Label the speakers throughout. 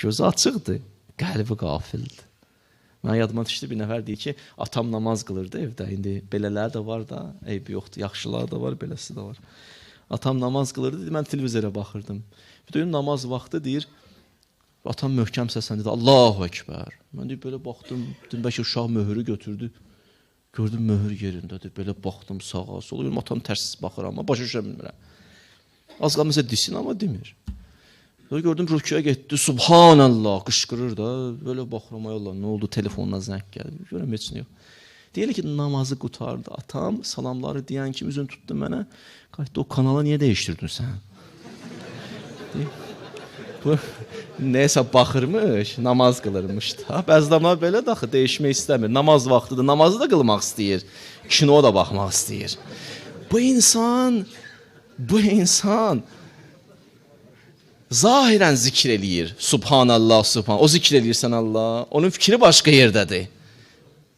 Speaker 1: Gözü açıqdır, qəlbi qafildir. Mən yadıma düşdü bir nəfər deyir ki, atam namaz qılırdı evdə. İndi belələri də var da, eybi yoxdur. Yaxşılar da var, beləsi də var. Atam namaz qılırdı, mən televizora baxırdım. Bir gün namaz vaxtı deyir, atam möhkəm səslə dedi, Allahu Ekber. Mən deyib belə baxdım, dedim bəlkə uşaq möhürü götürdü. Gördüm möhür yerindədir. Belə baxdım sağa, sola. Atam tərsiz baxır amma başa düşə bilmirəm. Az qalmasa desin amma demir. Sonra gördüm rüküyə getdi. Subhanallah qışqırır da. Belə baxıram ay Allah, nə oldu? Telefonuna zəng gəldi. Görürəm heç nə yox. Ki, namazı qutardı. Atam salamları deyən kimi üzünü tutdu mənə. Qayıtdı o kanalı niyə dəyişdirdin sən? Bu nəysə baxırmış, namaz qılırmış da. Bəzi adamlar belə də axı dəyişmək istəmir. Namaz vaxtıdır, namazı da qılmaq istəyir. Kino da baxmaq istəyir. Bu insan bu insan zahirən zikr eləyir. Subhanallah, subhan. O zikr eləyirsən Allah. Onun fikri başqa yerdədir.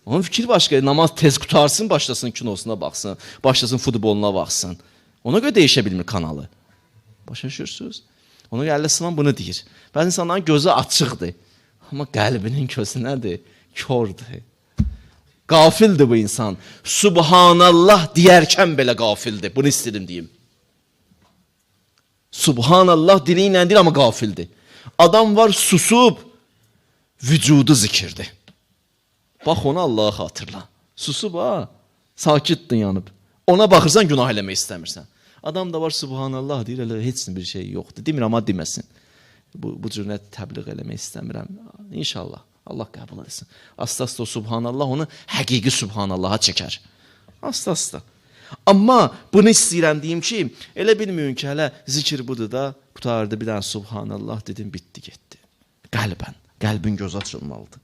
Speaker 1: Onun fikri başqa. Namaz tez qutarsın, başlasın kinosuna baxsın, başlasın futboluna baxsın. Ona görə dəyişə bilmir kanalı. Başa? Ona görə Allah bunu deyir. Bəzi insanların gözü açıqdır. Amma qəlbinin gözü nədir? Kördür. Qafildir bu insan. Subhanallah deyərkən belə qafildir. Bunu istədim deyim. Subhanallah dili ilə deyir amma qafildir. Adam var susub vücudu zikirdir. Bax onu Allah'a xatırla. Susub ha. Sakitdin yanıb. Ona baxırsan günah eləmək istəmirsən. Adam da var subhanallah deyir elə heç bir şey yoxdur. Demir amma deməsin. Bu bu cür nə təbliğ eləmək istəmirəm. İnşallah Allah qəbul etsin. Asta-asta subhanallah onu həqiqi subhanallaha çəkər. Asta-asta. Amma bunu istəyirəm deyim ki, elə bilməyin ki, hələ zikir budur da, qutardı bir dənə subhanallah dedim, bitdi, getdi. Qəlbən, qəlbin göz açılmalıdır.